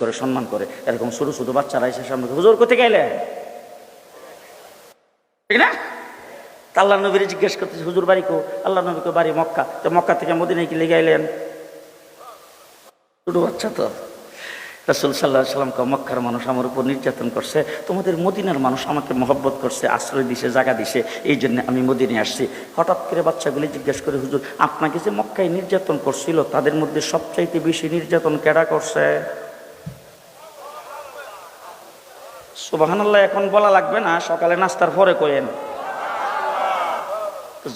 করে, সম্মান করে। এরকম ছোটো ছোটো বাচ্চারা এসে সামনে হুজুর কোথায় গেলে ঠিক না? আল্লাহ নবীর জিজ্ঞেস করতেছে, হুজুর বাড়ি কো আল্লাহ নবীকে বাড়ি মক্কা। তো মক্কা থেকে মদিনায় কি লেগে এলেন ছোটো বাচ্চা তো। রসুল সাল্লাহ সাল্লামকে মক্কার মানুষ আমার উপর নির্যাতন করছে। তোমাদের মদিনার মানুষ আমাকে মহব্বত করছে, আশ্রয় দিছে, জায়গা দিছে। এই জন্য আমি মদিনে আসছি। হঠাৎ করে বাচ্চাগুলি জিজ্ঞেস করে, হুজুর, আপনাকে যে মক্কায় নির্যাতন করছিল, তাদের মধ্যে সবচাইতে বেশি নির্যাতন কেডা করছে? সুবাহান্লাহ এখন বলা লাগবে না, সকালে নাস্তার পরে কয়েন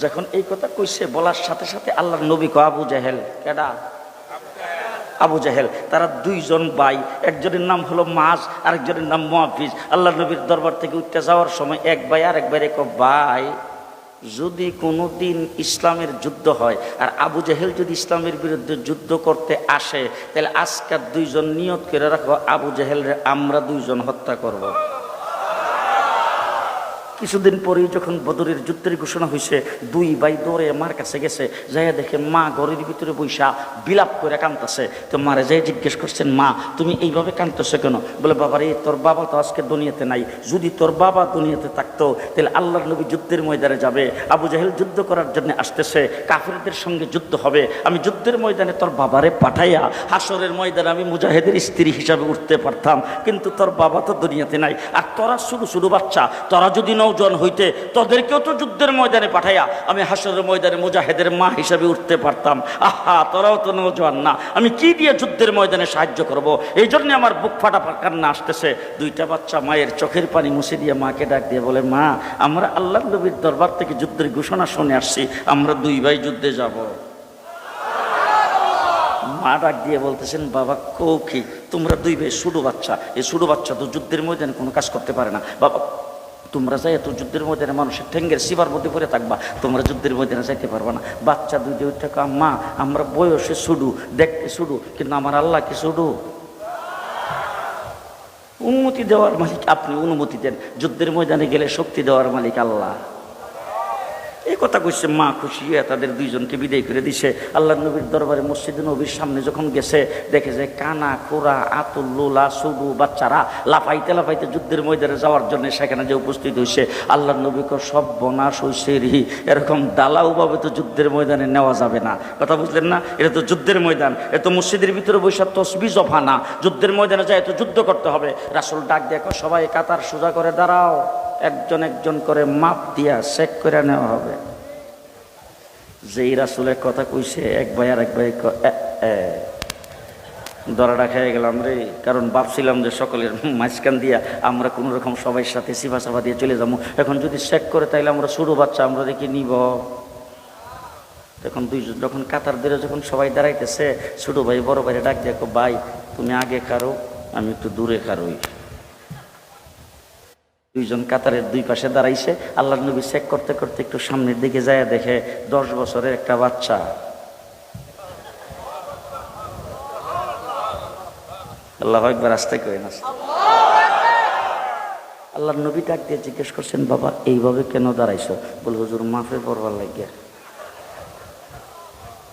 যখন এই কথা কইছে, বলার সাথে সাথে আল্লাহর নবী কো আবু জাহেল। কেডা? আবু জাহেল। তারা দুইজন ভাই, একজনের নাম হলো মাস আরেকজনের নাম মহাফিজ আল্লাহ নবীর দরবার থেকে উঠতে যাওয়ার সময় এক ভাই, আরেক ভাই রেখো ভাই যদি কোনো দিন ইসলামের যুদ্ধ হয়, আর আবু জাহেল যদি ইসলামের বিরুদ্ধে যুদ্ধ করতে আসে, তাহলে আজকার দুইজন নিয়ত করে রাখো, আবু জাহেলরে আমরা দুইজন হত্যা করব। কিছুদিন পরেই যখন বদরের যুদ্ধের ঘোষণা হয়েছে দুই ভাই দৌড়ে মার কাছে গেছে, যাইয়া দেখে মা ঘরের ভিতরে বৈশা বিলাপ করে কাঁদতেছে। তো মারে যাই জিজ্ঞেস করছেন, মা, তুমি এইভাবে কাঁদতেছো কেন? বলে বাবা রে তোর বাবা তো আজকে দুনিয়াতে নাই। যদি তোর বাবা দুনিয়াতে থাকতো, তাহলে আল্লাহর নবী যুদ্ধের ময়দানে যাবে। আবু জাহেল যুদ্ধ করার জন্য আসতেছে, কাফিরদের সঙ্গে যুদ্ধ হবে। আমি যুদ্ধের ময়দানে তোর বাবারে পাঠাইয়া হাসরের ময়দানে আমি মুজাহিদের স্ত্রী হিসাবে উঠতে পারতাম। কিন্তু তোর বাবা তো দুনিয়াতে নাই। আর তোরা শুধু শুধু বাচ্চা, তোরা যদি নৌজন হইতে তোদেরকেও তো যুদ্ধের ময়দানে পাঠাইয়া আমি হাসরের ময়দানে মুজাহিদের মা হিসাবে উঠতে পারতাম। আহা, তোরাও তো নৌজওয়ান না। আমি কি দিয়ে যুদ্ধের ময়দানে সাহায্য করব? এই জন্য আমার বুক ফাটা কান্না আসতেছে। দুইটা বাচ্চা মায়ের চোখের পানি মুছে দিয়ে মাকে ডাক দিয়ে বলে, মা, আমরা আল্লাহ নবীর দরবার থেকে যুদ্ধের ঘোষণা শুনে আসছি। আমরা দুই ভাই যুদ্ধে যাব। মা ডাক দিয়ে বলতেছেন, বাবা কৌকি তোমরা দুই ভাই সুডু বাচ্চা। এই সুডু বাচ্চা তো যুদ্ধের ময়দানে কোনো কাজ করতে পারে না। বাবা তোমরা যাই এত যুদ্ধের ময়দানে মানুষের ঠেঙ্গের শিবার মধ্যে পড়ে থাকবা, তোমরা যুদ্ধের ময়দানে যাইতে পারবা না। বাচ্চা দুই দুই টাকা মা আমরা বয়সে সুডু দেখতে সুডু কিন্তু আমার আল্লাহ কি সুডু অনুমতি দেওয়ার মালিক আপনি অনুমতি দেন। যুদ্ধের ময়দানে গেলে শক্তি দেওয়ার মালিক আল্লাহ। এই কথা কইছে, মা খুশি হয়ে তাদের দুইজনকে বিদায় করে দিছে। আল্লাহ নবীর দরবারে মসজিদ নবীর সামনে যখন গেছে, দেখে যে কানা কোরা আতুল লোলা সুডু বাচ্চারা লাফাইতে লাফাইতে যুদ্ধের ময়দানে যাওয়ার জন্য সেখানে যে উপস্থিত হয়েছে আল্লাহ নবীকে সব বনাশ হয়েছে রি এরকম দালাউভাবে তো যুদ্ধের ময়দানে নেওয়া যাবে না। কথা বুঝলেন না? এটা তো যুদ্ধের ময়দান, এ তো মসজিদের ভিতরে বৈশাখ তসবি জফা না যুদ্ধের ময়দানে যায় তো যুদ্ধ করতে হবে। রাসুল ডাক দেখো সবাই কাতার সোজা করে দাঁড়াও। একজন একজন করে মাপ দিয়া চেক করে নেওয়া হবে। যেই রাসুলের কথা কইছে, এক ভাই আর এক ভাই। দরাটা খেয়ে গেলাম রে। কারণ ভাবছিলাম যে সকলের মাঝখান দিয়া আমরা কোনো রকম সবাই সাথে সিফা সাফা দিয়ে চলে যাব। এখন যদি চেক করে তাইলে আমরা ছোটো বাচ্চা, আমরা দেখি নিব। তখন দুইজন যখন কাতার ধরে যখন সবাই দাঁড়াইতেছে ছোটো ভাই বড় ভাইরে ডাক দেখো ভাই, তুমি আগে কারও আমি একটু দূরে কারোই দুইজন কাতারের দুই পাশে দাঁড়াইছে। আল্লাহ নবী চেক করতে করতে একটু সামনের দিকে যায় দেখে দশ বছরের একটা বাচ্চা। আল্লাহ একবার আসতে করে না আল্লাহ নবী ডাক দিয়ে জিজ্ঞেস করছেন, বাবা, এইভাবে কেন দাঁড়াইছো? বল, হুজুর, মাফে পড়বার লাগিয়া।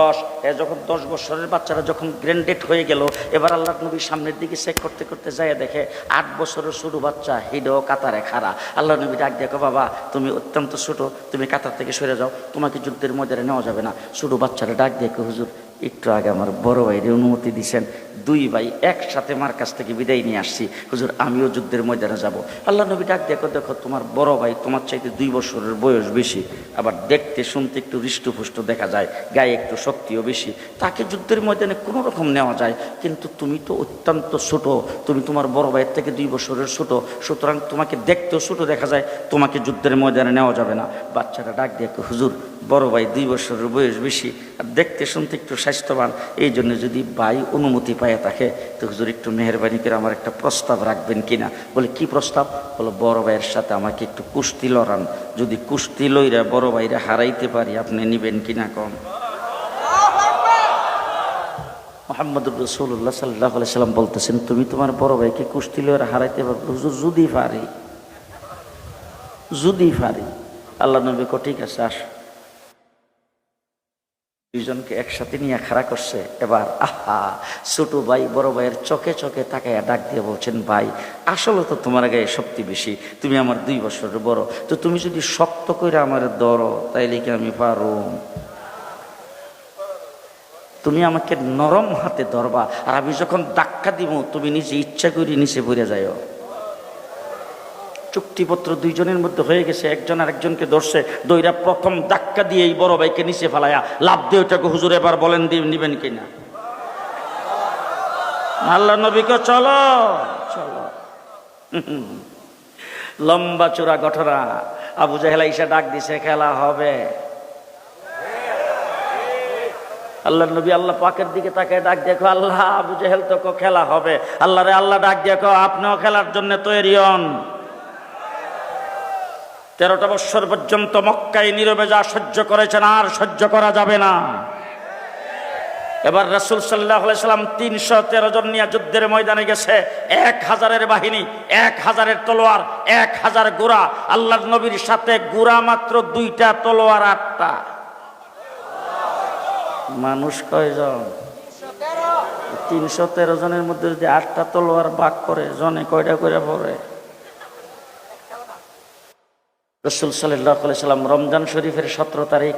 দশ যখন দশ বছরের বাচ্চারা যখন গ্র্যান্ডেড হয়ে গেল, এবার আল্লাহ নবীর সামনের দিকে চেক করতে করতে যায় দেখে আট বছরের ছোটো বাচ্চা হিডো কাতারে খাড়া। আল্লাহ নবী ডাক দেখো বাবা, তুমি অত্যন্ত ছোটো, তুমি কাতার থেকে সরে যাও, তোমাকে যুদ্ধের ময়দানে নেওয়া যাবে না। ছোটো বাচ্চারা ডাক দেখো হুজুর একটু আগে আমার বড় ভাইরে অনুমতি দিছেন, দুই ভাই একসাথে মার কাছ থেকে বিদায় নিয়ে আসছি। হুজুর, আমিও যুদ্ধের ময়দানে যাব। আল্লাহ নবী ডাক দেখো দেখো, তোমার বড় ভাই তোমার চাইতে দুই বছরের বয়স বেশি। আবার দেখতে শুনতে একটু হৃষ্টপুষ্ট দেখা যায়, গায়ে একটু শক্তিও বেশি। তাকে যুদ্ধের ময়দানে কোনো রকম নেওয়া যায়, কিন্তু তুমি তো অত্যন্ত ছোট। তুমি তোমার বড় ভাইয়ের থেকে দুই বছরের ছোট। সুতরাং তোমাকে দেখতেও ছোট দেখা যায়, তোমাকে যুদ্ধের ময়দানে নেওয়া যাবে না। বাচ্চারা ডাক দেখো হুজুর বড় ভাই দুই বছরের বয়স বেশি, আর দেখতে শুনতে একটু স্বাস্থ্যবান, এই জন্য যদি ভাই অনুমতি পায় তাকে তো হুজুর একটু মেহরবানি করে আমার একটা প্রস্তাব রাখবেন কিনা? বলে, কি প্রস্তাব? বলে, বড় ভাইয়ের সাথে আমাকে একটু কুস্তি লড়ান, যদি কুস্তি লইরা বড় ভাইরা হারাইতে পারি, আপনি নিবেন কিনা কম মোহাম্মদুর রসুল্লাহ সাল্লাহ সাল্লাম বলতেছেন, তুমি তোমার বড় ভাইকে কুস্তি লইরা হারাইতে পারবে হুজুর, যদি পারি। যদি পারি। আল্লাহ নবী ঠিক আছে, আস। দুইজনকে একসাথে নিয়ে খাড়া করছে। এবার, আহা, ছোট ভাই বড় ভাইয়ের চোখে চোখে তাকাইয়া ডাক দিয়ে বলছেন, ভাই, আসলে তো তোমার গায়ে শক্তি বেশি, তুমি আমার দুই বছরের বড়, তো তুমি যদি শক্ত করে আমার ধরো, তাইলে কি আমি পারো? তুমি আমাকে নরম হাতে ধরবা, আর আমি যখন ধাক্কা দিব তুমি নিজে ইচ্ছা করে নিচে পড়ে যাও চুক্তিপত্র দুইজনের মধ্যে হয়ে গেছে, একজন আরেকজনকে ধরছে, দইরা প্রথম ধাক্কা দিয়ে এই বড় ভাইকে নিচে ফেলায়া, লাভ দিয়ে ওটাকে হুজুর এবার বলেন দিয়ে নিবেন কিনা? আল্লাহ নবীকে চলো চলো। লম্বা চূড়া ঘটনা। আবু জাহেলা ইসা ডাক দিছে, খেলা হবে। আল্লাহ নবী আল্লাহ পাকের দিকে তাকে ডাক দেখো আল্লাহ আবু জাহেল তো খেলা হবে। আল্লাহ রে আল্লাহ ডাক দেখো আপনিও খেলার জন্য তৈরি হন। তেরোটা বৎসর পর্যন্ত মক্কায় নীরবে যা সহ্য করেছেন আর সহ্য করা যাবে না। এবার রাসুল সাল্লাহ সাল্লাম তিনশো তেরো জন নিয়ে যুদ্ধের ময়দানে গেছে। এক হাজারের বাহিনী, এক হাজারের তলোয়ার, এক হাজার গোড়া আল্লাহ নবীর সাথে গোড়া মাত্র দুইটা তলোয়ার, আটটা। মানুষ কয়জন? তিনশো তেরো জনের মধ্যে যদি আটটা তলোয়ার বাক করে, জনে কয়টা করে পড়ে রসুল সাল্লাম রমজান শরীফের সতেরো তারিখ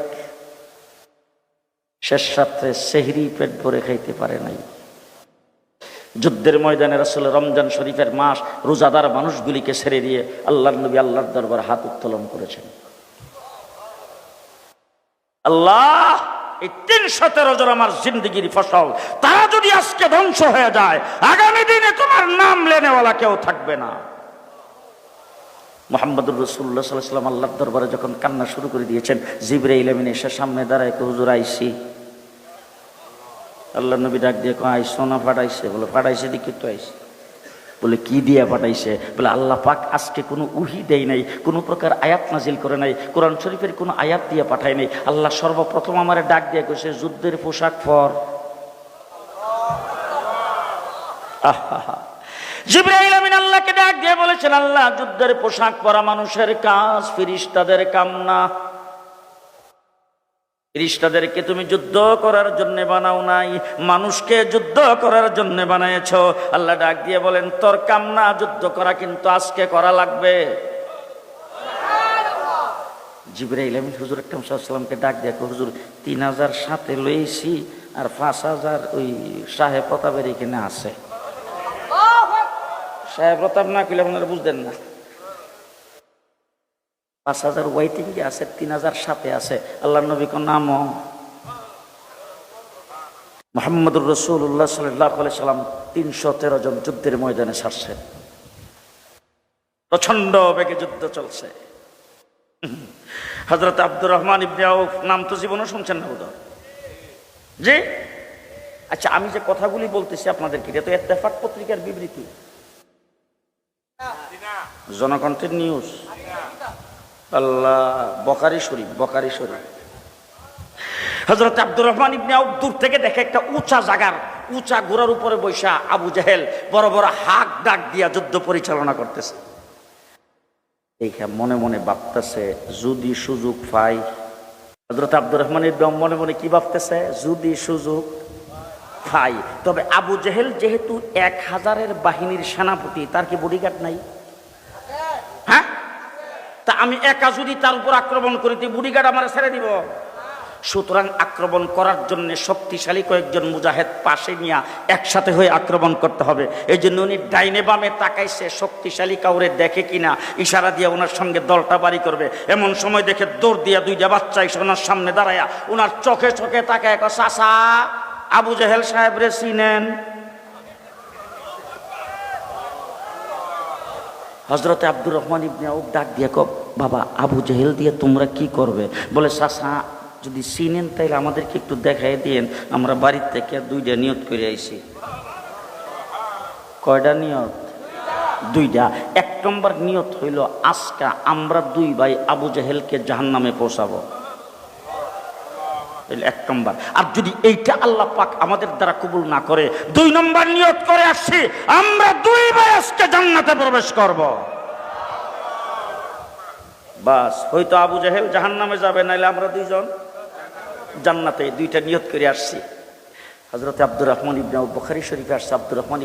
শেষ রাত্রে সেহরি পেট ভরে খাইতে পারে নাই। যুদ্ধের ময়দানে রসুল রমজান শরীফের মাস রোজাদার মানুষগুলিকে ছেড়ে দিয়ে আল্লাহ নবী আল্লাহর দরবার হাত উত্তোলন করেছেন। আল্লাহ, এই তিনশো তেরো জন আমার জিন্দগির ফসল, তারা যদি আজকে ধ্বংস হয়ে যায়, আগামী দিনে তোমার নাম লেনেওয়ালা কেউ থাকবে না। মোহাম্মদুর রসুল্লাহ সাল্লাম আল্লাহর দরবারে যখন কান্না শুরু করে দিয়েছেন জিবরে ইলামিন এসে সামনে দাঁড়ায় কে হুজুর, আইসি। আল্লাহ নবী ডাক দিয়ে কো আইসো না ফাটাইছে বলে ফাটাইছে দেখি তো আইসি। বলে, কি দিয়ে পাঠাইছে? বলে, আল্লাহ পাক আজকে কোনো উহি দেয় নাই, কোনো প্রকার আয়াত নাজিল করে নাই, কোরআন শরীফের কোনো আয়াত দিয়ে পাঠায় নাই। আল্লাহ সর্বপ্রথম আমার ডাক দিয়ে কইছে, যুদ্ধের পোশাক পর। আহা ডাক দিয়ে বলেছেন, আল্লাহ যুদ্ধের পোশাক পরা মানুষের কাজ ফিরিস্তাদের কাম না ফিরিস্তাদেরকে তুমি যুদ্ধ করার জন্য বানাও নাই, মানুষকে যুদ্ধ করার জন্য বানাইছ আল্লাহ ডাক দিয়ে বলেন, তোর কাম না যুদ্ধ করা কিন্তু আজকে করা লাগবে। জিব্রাইল হুজুর ডাক দিয়ে হুজুর, তিন হাজার সাথে লইছি আর পাঁচ হাজার ওই সাহেব প্রতাপের এখানে আছে। সাহেব প্রতাপ না কইলে আপনারা বুঝতেন না। পাঁচ হাজার ওয়াইটিং এ আছে, তিন হাজার সাথে আছে। আল্লাহ নবী কোন নাম মোহাম্মদুর রসুল্লাহ সাল্লাহ সাল্লাম তিনশো তেরো জন যুদ্ধের ময়দানে ছাড়ছেন প্রচণ্ড বেগে যুদ্ধ চলছে। হজরত আব্দুর রহমান ইবনে নাম তো জীবনও শুনছেন না বোধহয়? জি? আচ্ছা আমি যে কথাগুলি বলতেছি আপনাদেরকে, এটা তো এত্তেফাক পত্রিকার বিবৃতি। জনকণ্ঠের নিউজ আল্লাহ বকারি শরীফ বকারি শরীফ। হজরত আব্দুর রহমান ইবনে দূর থেকে দেখে একটা উঁচা জাগার, উঁচা গোড়ার উপরে বৈশা আবু জাহেল বড় বড় হাক ডাক দিয়া যুদ্ধ পরিচালনা করতেছে। এইখা মনে মনে ভাবতেছে, যদি সুযোগ পাই। হজরত আব্দুর রহমান ইবনে মনে মনে কি ভাবতেছে? যদি সুযোগ পাই। তবে আবু জেহেল যেহেতু এক হাজারের বাহিনীর সেনাপতি, তার কি বডিগার্ড নাই? তা আমি একা যদি তার উপর আক্রমণ করি, তুই বুড়িগার্ড আমার ছেড়ে দিব। সুতরাং আক্রমণ করার জন্য শক্তিশালী কয়েকজন মুজাহেদ পাশে নিয়ে একসাথে হয়ে আক্রমণ করতে হবে। এই জন্য উনি ডাইনে বামে তাকাইছে, শক্তিশালী কাউরে দেখে কিনা ইশারা দিয়ে ওনার সঙ্গে দলটা বাড়ি করবে। এমন সময় দেখে দৌড় দিয়া দুইটা বাচ্চা এসে ওনার সামনে দাঁড়ায়া ওনার চোখে চোখে তাকায় চাষা আবু জাহেল সাহেব রে চিনেন? হজরতে আব্দুর রহমান ইবনে আউফ ডাক দিয়ে কব বাবা, আবু জাহেল দিয়ে তোমরা কি করবে? বলে সাসা যদি চিনেন তাইলে আমাদেরকে একটু দেখাই দিন আমরা বাড়ির থেকে দুইটা নিয়ত করে আইছি। কয়টা নিয়ত? দুইটা। এক নম্বর নিয়ত হইল, আজকা আমরা দুই ভাই আবু জাহেলকে জাহান নামে পৌঁছাবো। এক নম্বর। আর যদি এইটা আল্লাহ পাক আমাদের দ্বারা কবুল না করে, দুই নম্বর নিয়ত করে আসছি, আমরা দুই আজকে জান্নাতে প্রবেশ করব। বাস, হয়তো আবু জাহেল জাহান নামে যাবে, নাইলে আমরা দুইজন জান্নাতে দুইটা নিয়ত করে আসছি। হজরত আব্দুর রহমান ইবনে বখারি শরীফে আসছে, আব্দুর রহমান